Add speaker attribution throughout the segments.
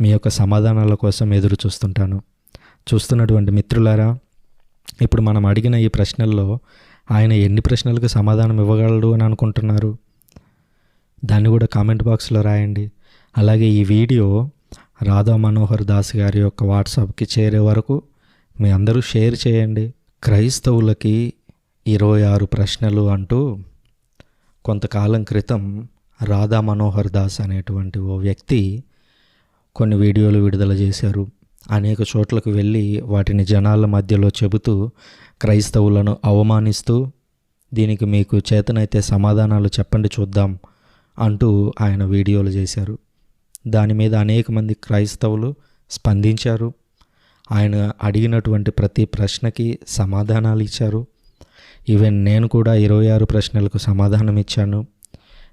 Speaker 1: మీ యొక్క సమాధానాల కోసం ఎదురు చూస్తుంటాను. చూస్తున్నటువంటి మిత్రులారా ఇప్పుడు మనం అడిగిన ఈ ప్రశ్నల్లో ఆయన ఎన్ని ప్రశ్నలకు సమాధానం ఇవ్వగలడు అని అనుకుంటున్నారు? దాన్ని కూడా కామెంట్ బాక్స్లో రాయండి. అలాగే ఈ వీడియో రాధా మనోహర్ దాస్ గారి యొక్క వాట్సాప్కి చేరే వరకు మీ అందరూ షేర్ చేయండి. క్రైస్తవులకి ఇరవై ఆరు ప్రశ్నలు అంటూ కొంతకాలం క్రితం రాధా మనోహర్ దాస్ అనేటువంటి ఓ వ్యక్తి కొన్ని వీడియోలు విడుదల చేశారు. అనేక చోట్లకు వెళ్ళి వాటిని జనాల మధ్యలో చెబుతూ క్రైస్తవులను అవమానిస్తూ దీనికి మీకు చేతనైతే సమాధానాలు చెప్పండి చూద్దాం అంటూ ఆయన వీడియోలు చేశారు. దాని మీద అనేక మంది క్రైస్తవులు స్పందించారు. ఆయన అడిగినటువంటి ప్రతి ప్రశ్నకి సమాధానాలు ఇచ్చారు. ఈవెన్ నేను కూడా ఇరవై ఆరు ప్రశ్నలకు సమాధానం ఇచ్చాను.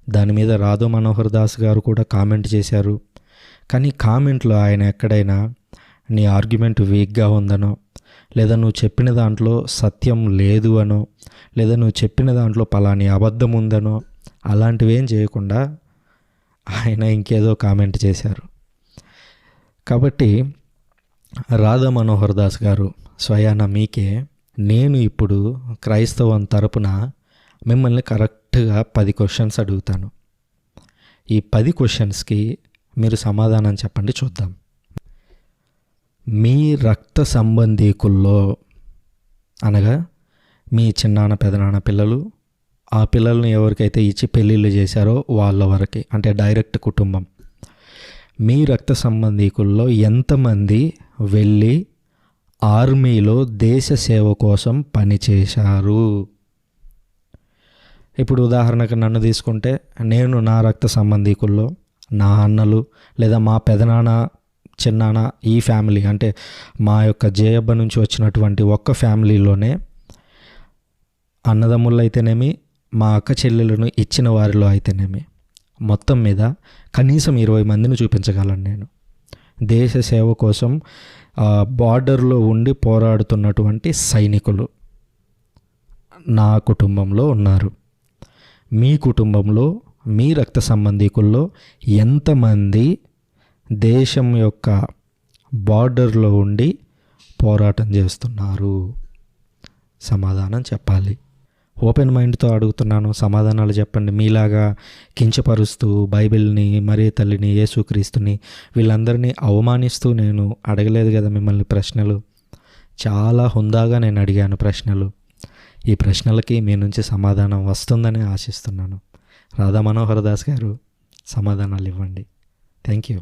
Speaker 1: దాని మీద రాధో మనోహర్ దాస్ గారు కూడా కామెంట్ చేశారు. కానీ కామెంట్లో ఆయన ఎక్కడైనా నీ ఆర్గ్యుమెంట్ వీక్గా ఉందనో లేదా నువ్వు చెప్పిన దాంట్లో సత్యం లేదు అనో లేదా నువ్వు చెప్పిన దాంట్లో పలాని అబద్ధం ఉందనో అలాంటివేం చేయకుండా ఆయన ఇంకేదో కామెంట్ చేశారు. కాబట్టి రాధా మనోహర్ దాస్ గారు స్వయాన మీకే నేను ఇప్పుడు క్రైస్తవం తరపున మిమ్మల్ని కరెక్ట్గా పది క్వశ్చన్స్ అడుగుతాను. ఈ పది క్వశ్చన్స్కి మీరు సమాధానం చెప్పండి చూద్దాం. మీ రక్త సంబంధీకుల్లో అనగా మీ చిన్నాన్న పెదనాన్న పిల్లలు ఆ పిల్లల్ని ఎవరికైతే ఇచ్చి పెళ్ళిళ్ళు చేశారో వాళ్ళ వరకే అంటే డైరెక్ట్ కుటుంబం. మీ రక్త సంబంధీకుల్లో ఎంతమంది వెళ్ళి ఆర్మీలో దేశ సేవ కోసం పనిచేశారు ఇప్పుడు ఉదాహరణకు నన్ను తీసుకుంటే నేను నా రక్త సంబంధీకుల్లో నా అన్నలు లేదా మా పెదనాన్న చిన్నాన్న ఈ ఫ్యామిలీ అంటే మా యొక్క జేయబ్బ నుంచి వచ్చినటువంటి ఒక్క ఫ్యామిలీలోనే అన్నదమ్ముళ్ళు అయితేనేమి మా అక్క చెల్లెలను ఇచ్చిన వారిలో అయితేనేమి మొత్తం మీద కనీసం ఇరవై మందిని చూపించగలను నేను. దేశ సేవ కోసం బార్డర్లో ఉండి పోరాడుతున్నటువంటి సైనికులు నా కుటుంబంలో ఉన్నారు. మీ కుటుంబంలో మీ రక్త సంబంధికుల్లో ఎంతమంది దేశం యొక్క బార్డర్లో ఉండి పోరాటం చేస్తున్నారు? సమాధానం చెప్పాలి. ఓపెన్ మైండ్తో అడుగుతున్నాను. సమాధానాలు చెప్పండి. మీలాగా కించపరుస్తూ బైబిల్ని మరీ తల్లిని యేసుక్రీస్తుని వీళ్ళందరినీ అవమానిస్తూ నేను అడగలేదు కదా మిమ్మల్ని ప్రశ్నలు. చాలా హుందాగా నేను అడిగాను ప్రశ్నలు. ఈ ప్రశ్నలకి మీ నుంచి సమాధానం వస్తుందని ఆశిస్తున్నాను. రాధా మనోహర్ దాస్ గారు సమాధానాలు ఇవ్వండి. Thank you